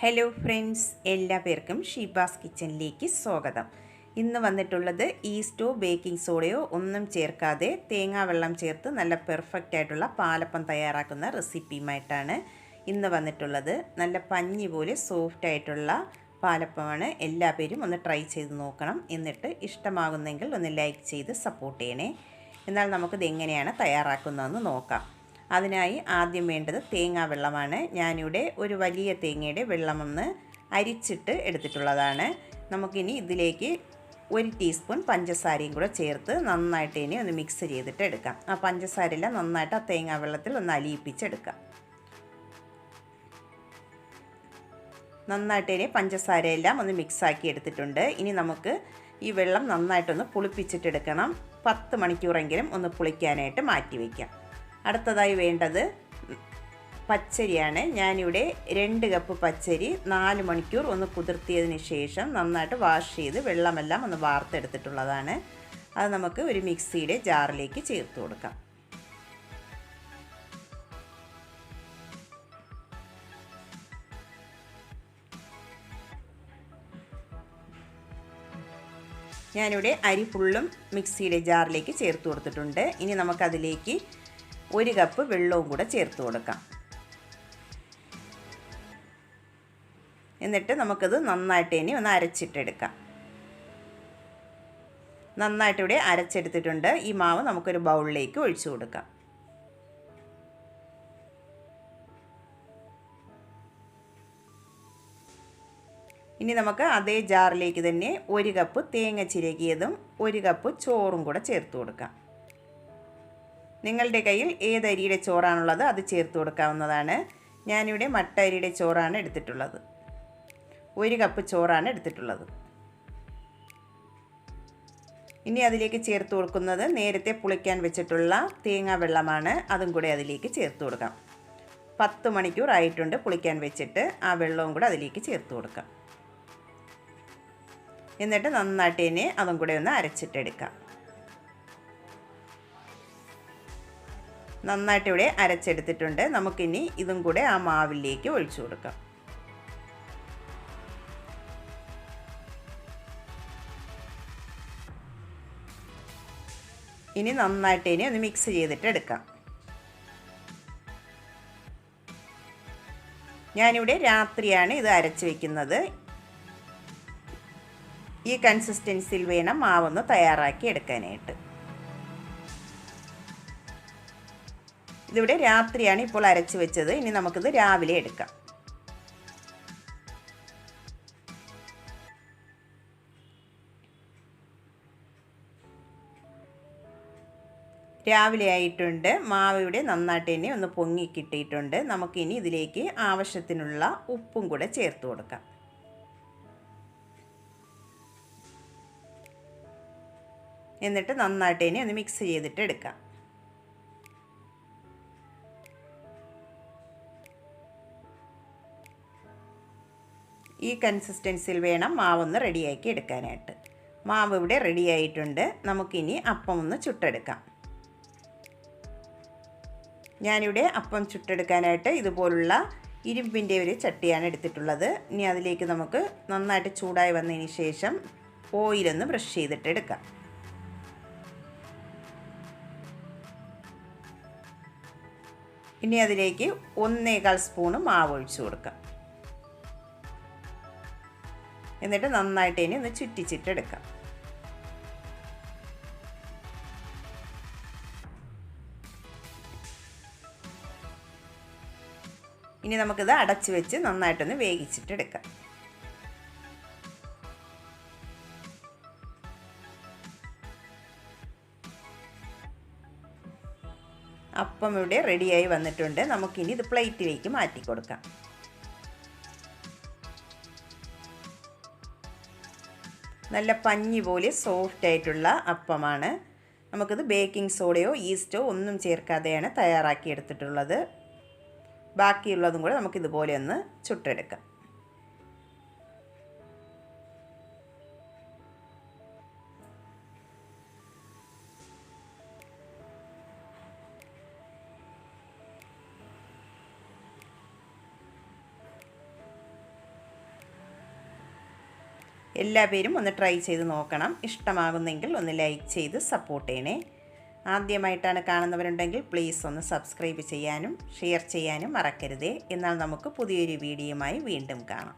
Hello friends എല്ലാവർക്കും ഷീബാസ് കിച്ചണിലേക്ക് സ്വാഗതം. ഇന്ന് വന്നിട്ടുള്ളത് ഈസ്റ്റോ ബേക്കിംഗ് സോഡയോ ഒന്നും ചേർക്കാതെ തേങ്ങാ വെള്ളം ചേർത്ത് നല്ല പെർഫെക്റ്റ് ആയിട്ടുള്ള പാലപ്പം തയ്യാറാക്കുന്ന റെസിപ്പിയുമായിട്ടാണ് ഇന്ന് വന്നിട്ടുള്ളത്. നല്ല പഞ്ഞി പോലെ സോഫ്റ്റ് ആയിട്ടുള്ള പാലപ്പമാണ്. എല്ലാ പേരും ഒന്ന് ട്രൈ ചെയ്ത് നോക്കണം. എന്നിട്ട് ഇഷ്ടമാകുന്നെങ്കിൽ ഒന്ന് ലൈക്ക് ചെയ്ത് സപ്പോർട്ട് ചെയ്യണേ. എന്നാൽ നമുക്കിത് എങ്ങനെയാണ് തയ്യാറാക്കുന്നതെന്ന് നോക്കാം. അതിനായി ആദ്യം വേണ്ടത് തേങ്ങാ വെള്ളമാണ്. ഞാനിവിടെ ഒരു വലിയ തേങ്ങയുടെ വെള്ളമൊന്ന് അരിച്ചിട്ട് എടുത്തിട്ടുള്ളതാണ്. നമുക്കിനി ഇതിലേക്ക് ഒരു ടീസ്പൂൺ പഞ്ചസാരയും കൂടെ ചേർത്ത് നന്നായിട്ട് ഇനി ഒന്ന് മിക്സ് ചെയ്തിട്ട് എടുക്കാം. ആ പഞ്ചസാരയെല്ലാം നന്നായിട്ട് ആ തേങ്ങാ വെള്ളത്തിൽ ഒന്ന് അലിയിപ്പിച്ചെടുക്കാം. നന്നായിട്ട് ഇനി പഞ്ചസാരയെല്ലാം ഒന്ന് മിക്സാക്കി എടുത്തിട്ടുണ്ട്. ഇനി നമുക്ക് ഈ വെള്ളം നന്നായിട്ടൊന്ന് പുളിപ്പിച്ചിട്ടെടുക്കണം. പത്ത് മണിക്കൂറെങ്കിലും ഒന്ന് പുളിക്കാനായിട്ട് മാറ്റി വയ്ക്കാം. അടുത്തതായി വേണ്ടത് പച്ചരിയാണ്. ഞാനിവിടെ രണ്ട് കപ്പ് പച്ചരി നാല് മണിക്കൂർ ഒന്ന് കുതിർത്തിയതിന് ശേഷം നന്നായിട്ട് വാഷ് ചെയ്ത് വെള്ളമെല്ലാം ഒന്ന് വാർത്തെടുത്തിട്ടുള്ളതാണ്. അത് നമുക്ക് ഒരു മിക്സിയുടെ ജാറിലേക്ക് ചേർത്ത് കൊടുക്കാം. ഞാനിവിടെ അരി ഫുള്ളും മിക്സിയുടെ ജാറിലേക്ക് ചേർത്ത് കൊടുത്തിട്ടുണ്ട്. ഇനി നമുക്കതിലേക്ക് ഒരു കപ്പ് വെള്ളവും കൂടെ ചേർത്ത് കൊടുക്കാം. എന്നിട്ട് നമുക്കത് നന്നായിട്ട് ഇനി ഒന്ന് അരച്ചിട്ടെടുക്കാം. നന്നായിട്ട് ഇവിടെ അരച്ചെടുത്തിട്ടുണ്ട്. ഈ മാവ് നമുക്കൊരു ബൗളിലേക്ക് ഒഴിച്ചു കൊടുക്കാം. ഇനി നമുക്ക് അതേ ജാറിലേക്ക് തന്നെ ഒരു കപ്പ് തേങ്ങ ചിരകിയതും ഒരു കപ്പ് ചോറും കൂടെ ചേർത്ത് കൊടുക്കാം. നിങ്ങളുടെ കയ്യിൽ ഏത് അരിയുടെ ചോറാണുള്ളത് അത് ചേർത്ത് കൊടുക്കാവുന്നതാണ്. ഞാനിവിടെ മട്ട അരിയുടെ ചോറാണ് എടുത്തിട്ടുള്ളത്. ഒരു കപ്പ് ചോറാണ് എടുത്തിട്ടുള്ളത്. ഇനി അതിലേക്ക് ചേർത്ത് കൊടുക്കുന്നത് നേരത്തെ പുളിക്കാൻ വെച്ചിട്ടുള്ള തേങ്ങാ വെള്ളമാണ്. അതും കൂടെ അതിലേക്ക് ചേർത്ത് കൊടുക്കാം. പത്ത് മണിക്കൂർ ആയിട്ടുണ്ട് പുളിക്കാൻ വെച്ചിട്ട് ആ വെള്ളവും കൂടെ അതിലേക്ക് ചേർത്ത് കൊടുക്കാം. എന്നിട്ട് നന്നായിട്ട് തന്നെ അതും കൂടെ ഒന്ന് അരച്ചിട്ടെടുക്കാം. നന്നായിട്ട് ഇവിടെ അരച്ചെടുത്തിട്ടുണ്ട്. നമുക്കിനി ഇതും കൂടെ ആ മാവിലേക്ക് ഒഴിച്ചു കൊടുക്കാം. ഇനി നന്നായിട്ട് ഇനി ഒന്ന് മിക്സ് ചെയ്തിട്ട് എടുക്കാം. ഞാനിവിടെ രാത്രിയാണ് ഇത് അരച്ച് വയ്ക്കുന്നത് ഈ കൺസിസ്റ്റൻസിയിൽ വേണം മാവൊന്ന് തയ്യാറാക്കി എടുക്കാനായിട്ട്. ഇതിവിടെ രാത്രിയാണ് ഇപ്പോൾ അരച്ച് വെച്ചത്. ഇനി നമുക്കിത് രാവിലെ എടുക്കാം. രാവിലെ ആയിട്ടുണ്ട്. മാവ് ഇവിടെ നന്നായിട്ട് തന്നെ ഒന്ന് പൊങ്ങി കിട്ടിയിട്ടുണ്ട്. നമുക്കിനി ഇതിലേക്ക് ആവശ്യത്തിനുള്ള ഉപ്പും കൂടെ ചേർത്ത് കൊടുക്കാം. എന്നിട്ട് നന്നായിട്ട് ഇനി ഒന്ന് മിക്സ് ചെയ്തിട്ട് എടുക്കാം. ഈ കൺസിസ്റ്റൻസിയിൽ വേണം മാവൊന്ന് റെഡിയാക്കി എടുക്കാനായിട്ട്. മാവ് ഇവിടെ റെഡിയായിട്ടുണ്ട് നമുക്കിനി അപ്പം ഒന്ന് ചുട്ടെടുക്കാം. ഞാനിവിടെ അപ്പം ചുട്ടെടുക്കാനായിട്ട് ഇതുപോലുള്ള ഇരുമ്പിന്റെ ഒരു ചട്ടിയാണ് എടുത്തിട്ടുള്ളത്. ഇനി അതിലേക്ക് നമുക്ക് നന്നായിട്ട് ചൂടായി വന്നതിന് ശേഷം ഓയിലൊന്ന് ബ്രഷ് ചെയ്തിട്ട് എടുക്കാം. ഇനി അതിലേക്ക് ഒന്നേകാൽ സ്പൂണ് മാവ് ഒഴിച്ചു കൊടുക്കാം. എന്നിട്ട് നന്നായിട്ട് ഇനി ഒന്ന് ചുറ്റിച്ചിട്ടെടുക്കാം. ഇനി നമുക്കിത് അടച്ചു വെച്ച് നന്നായിട്ടൊന്ന് വേവിച്ചിട്ടെടുക്കാം. അപ്പം ഇവിടെ റെഡിയായി വന്നിട്ടുണ്ട്. നമുക്കിനി ഇത് പ്ലേറ്റിലേക്ക് മാറ്റി കൊടുക്കാം നല്ല പഞ്ഞി പോലെ സോഫ്റ്റ് ആയിട്ടുള്ള അപ്പമാണ്. നമുക്കിത് ബേക്കിംഗ് സോഡയോ ഈസ്റ്റോ ഒന്നും ചേർക്കാതെയാണ് തയ്യാറാക്കി എടുത്തിട്ടുള്ളത് ബാക്കിയുള്ളതും കൂടെ നമുക്കിതുപോലെ ഒന്ന് ചുട്ടെടുക്കാം. എല്ലാ പേരും ഒന്ന് ട്രൈ ചെയ്ത് നോക്കണം. ഇഷ്ടമാകുന്നെങ്കിൽ ഒന്ന് ലൈക്ക് ചെയ്ത് സപ്പോർട്ട് ചെയ്യണേ. ആദ്യമായിട്ടാണ് കാണുന്നവരുണ്ടെങ്കിൽ പ്ലീസ് ഒന്ന് സബ്സ്ക്രൈബ് ചെയ്യാനും ഷെയർ ചെയ്യാനും മറക്കരുതേ. എന്നാൽ നമുക്ക് പുതിയൊരു വീഡിയോയുമായി വീണ്ടും കാണാം.